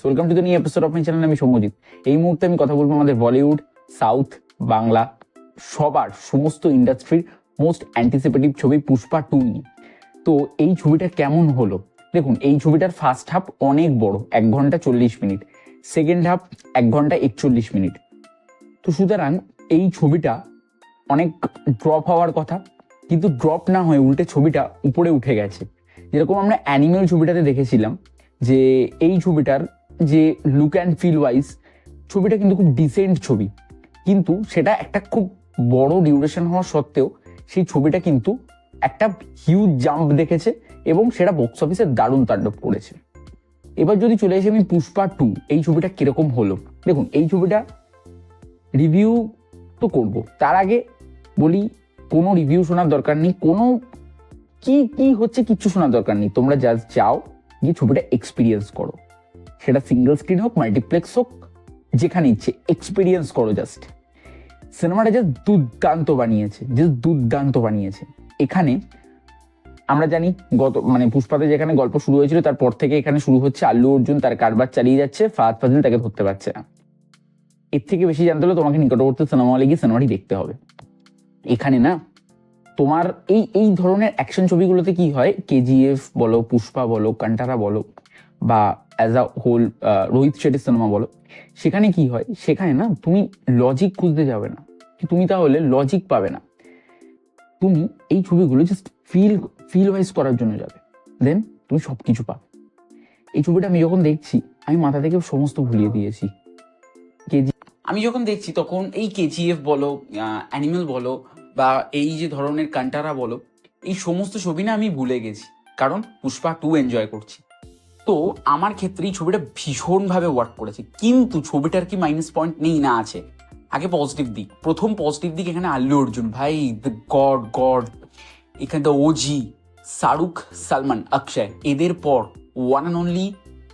Welcome to the new episode of my channel আমি সৌম্যজিৎ। এই মুহূর্তে আমি কথা বলব আমাদের বলিউড সাউথ বাংলা সবার, সমস্ত ইন্ডাস্ট্রির মোস্ট অ্যান্টিসিপেটিভ ছবি পুষ্পা টু নিয়ে। তো এই ছবিটা কেমন হলো? দেখুন, এই ছবিটার ফার্স্ট হাফ অনেক বড়, এক ঘণ্টা চল্লিশ মিনিট। সেকেন্ড হাফ এক ঘণ্টা একচল্লিশ মিনিট। তো সুতরাং এই ছবিটা অনেক ড্রপ হওয়ার কথা, কিন্তু ড্রপ না হয়ে উল্টে ছবিটা উপরে উঠে গেছে। যেরকম আমরা অ্যানিমেল ছবিটাতে দেখেছিলাম, যে এই ছবিটার যে লুক অ্যান্ড ফিল ওয়াইজ ছবিটা কিন্তু খুব ডিসেন্ট ছবি। কিন্তু সেটা একটা খুব বড় ডিউরেশন হওয়া সত্ত্বেও সেই ছবিটা কিন্তু একটা হিউজ জাম্প দেখেছে এবং সেটা বক্স অফিসে দারুণ তাণ্ডব করেছে। এবার যদি চলে আসি আমি পুষ্পা টু এই ছবিটা কীরকম হলো? দেখুন, এই ছবিটা রিভিউ তো করব। তার আগে বলি, কোনো রিভিউ শোনার দরকার নেই, কোনো কি কি হচ্ছে কিচ্ছু শোনার দরকার নেই। তোমরা জাস্ট যাও গিয়ে ছবিটা এক্সপিরিয়েন্স করো। সেটা সিঙ্গেল স্ক্রিন হোক মাল্টিপ্লেক্স হোক, যেখানে ইচ্ছে এক্সপিরিয়েন্স করো জাস্ট সিনেমাটা জাস্ট দুর্দান্ত বানিয়েছে জাস্ট দুর্দান্ত বানিয়েছে। এখানে আমরা জানি গত মানে পুষ্পাতে যেখানে গল্প শুরু হয়েছিল, তারপর থেকে এখানে শুরু হচ্ছে আল্লু অর্জুন, তার কারবার চালিয়ে যাচ্ছে, ফাহাদ ফাজিল তাকে ধরতে পারছে না। এর থেকে বেশি জানতে হলে তোমাকে নিকটবর্তী সিনেমা হলে গিয়ে সিনেমাটি দেখতে হবে। এখানে না, তোমার এই এই ধরনের অ্যাকশন ছবিগুলোতে কি হয়? কেজিএফ বলো, পুষ্পা বলো, কান্টারা বলো, বা অ্যাজ আ হোল রোহিত শেঠির সিনেমা বলো, সেখানে কি হয়? সেখানে না তুমি লজিক খুঁজতে যাবে না। তুমি তাহলে লজিক পাবে না। তুমি এই ছবিগুলো জাস্ট ফিল ফিল ওয়াইজ করার জন্য যাবে। দেন তুমি সব কিছু পাবে। এই ছবিটা আমি যখন দেখছি, আমি মাথা থেকে সমস্ত ভুলিয়ে দিয়েছি। কেজি আমি যখন দেখছি তখন এই কেজিএফ বলো অ্যানিমেল বলো, বা এই যে ধরনের কান্টারা বলো, এই সমস্ত ছবি না আমি ভুলে গেছি। কারণ পুষ্পা টু এনজয় করছি। তো আমার ক্ষেত্রে এই ছবিটা ভীষণভাবে ওয়ার্ক করেছে। কিন্তু ছবিটার কি মাইনাস পয়েন্ট নেই? না, আছে। আগে পজিটিভ দিক। প্রথম পজিটিভ দিক এখানে আল্লু অর্জুন। ভাই দ্য গড গড এখানে দ্য ওজি শাহরুখ, সালমান, অক্ষয়। এদের পর ওয়ান অ্যান্ড অনলি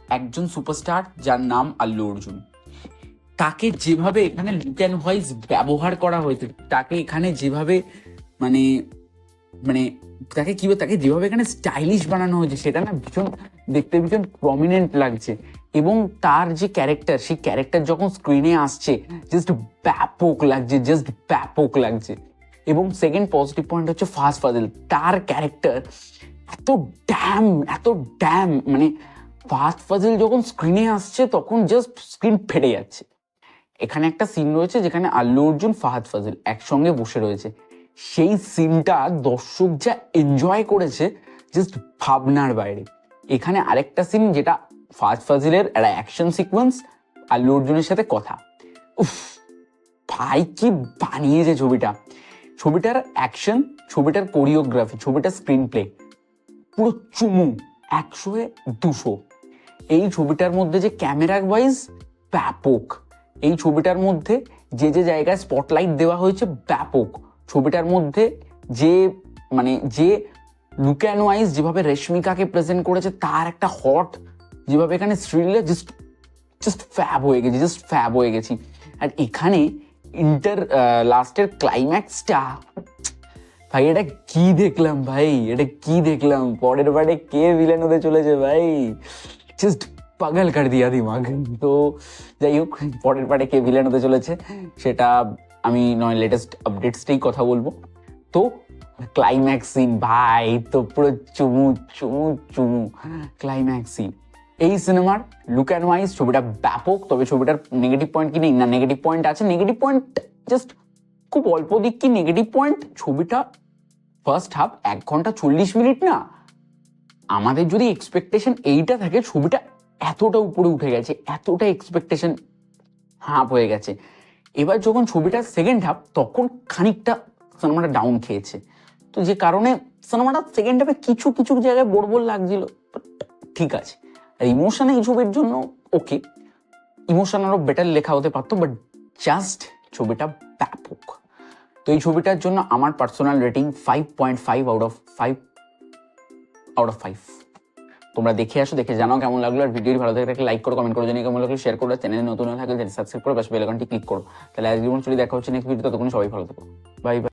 একজন সুপারস্টার যার নাম আল্লু অর্জুন। তাকে যেভাবে এখানে লুক অ্যান্ড ভয়েস ব্যবহার করা হয়েছে, তাকে এখানে যেভাবে মানে মানে তাকে কি তাকে যেভাবে এখানে স্টাইলিশ বানানো হয়েছে, সেটা না ভীষণ দেখতে ভীষণ প্রমিনেন্ট লাগছে। এবং তার যে ক্যারেক্টার সেই ক্যারেক্টার যখন স্ক্রিনে আসছে জাস্ট ব্যাপক লাগছে জাস্ট ব্যাপক লাগছে। এবং সেকেন্ড পজিটিভ পয়েন্ট হচ্ছে ফাস্ট ফাজিল তার ক্যারেক্টার এত ড্যাম এত ড্যাম মানে ফাস্ট ফাজিল যখন স্ক্রিনে আসছে, তখন জাস্ট স্ক্রিন ফেটে যাচ্ছে। এখানে একটা সিন রয়েছে যেখানে আল্লু অর্জুন ফাহাদ ফাজিল একসঙ্গে বসে রয়েছে। সেই সিনটা দর্শক যা এনজয় করেছে জাস্ট ভাবনার বাইরে। এখানে আরেকটা সিন যেটা ফাজ ফাজিলের একটা অ্যাকশন সিকোয়েন্স আল্লু অর্জুনের সাথে কথা। উফ, ভাই কি বানিয়েছে ছবিটা। ছবিটার অ্যাকশন ছবিটার কোরিওগ্রাফি ছবিটার স্ক্রিন প্লে পুরো চুমু একশো দুশো। এই ছবিটার মধ্যে যে ক্যামেরা ওয়াইজ ব্যাপক। এই ছবিটার মধ্যে যে যে জায়গায় স্পটলাইট দেওয়া হয়েছে ব্যাপক। ছবিটার মধ্যে যে মানে যে লুক অ্যান্ড ওয়াইজ যেভাবে রেশমিকাকে প্রেজেন্ট করেছে, তার একটা হট যেভাবে এখানে শ্রীলে জাস্ট জাস্ট ফ্যাব হয়ে গেছি জাস্ট ফ্যাব হয়ে গেছি। আর এখানে ইন্টার লাস্টের ক্লাইম্যাক্সটা ভাই, এটা কি দেখলাম ভাই? এটা কি দেখলাম? পরের বারে কে ভিলেন হতে চলেছে ভাই? জাস্ট পাগল কর দিয়া দিমাগ। তো যাই হোক, পরের পার্টে কে ভিলেন হতে চলেছে, সেটা আমি নয় লেটেস্ট আপডেটসটাই কথা বলব। তো ক্লাইম্যাক্স সিন ভাই, তো পুরো চুমু চুমু চুমু ক্লাইম্যাক্স সিন এই সিনেমার লুক অ্যান্ড ওয়াইজ ছবিটা ব্যাপক, তবে ছবিটার নেগেটিভ পয়েন্ট কি নেই? না নেগেটিভ পয়েন্ট আছে। নেগেটিভ পয়েন্ট জাস্ট খুব অল্প দিক কি? নেগেটিভ পয়েন্ট ছবিটা ফার্স্ট হাফ এক ঘণ্টা চল্লিশ মিনিট না। আমাদের যদি এক্সপেকটেশন এইটা থাকে, ছবিটা এতটা উপরে উঠে গেছে, এতটা এক্সপেকটেশন হাফ হয়ে গেছে। এবার যখন ছবিটা সেকেন্ড হাফ তখন খানিকটা সিনেমাটা ডাউন খেয়েছে। তো যে কারণে সিনেমাটা সেকেন্ড হাফে কিছু কিছু জায়গায় বোরবোর লাগছিল ঠিক আছে। আর ইমোশন এই ছবির জন্য ওকে ইমোশন আরও বেটার লেখা হতে পারতো বাট জাস্ট ছবিটা ব্যাপক। তো এই ছবিটার জন্য আমার personal rating five point five out of five out of five তোমরা দেখে আসো, দেখে জানাও কেমন লাগল, আর ভিডিওটি ভালো থাকে লাইক করো কমেন্ট করো জানিয়ে কেমন লাগল শেয়ার করো চ্যানেলে নতুন থাকলে সাবস্ক্রাইব করো, পাশে বেল আইকনটি ক্লিক করো। তাহলে আজকে যদি দেখা হচ্ছে নেক্সট ভিডিও ততক্ষণ সবাই ভালো থাকো। Bye bye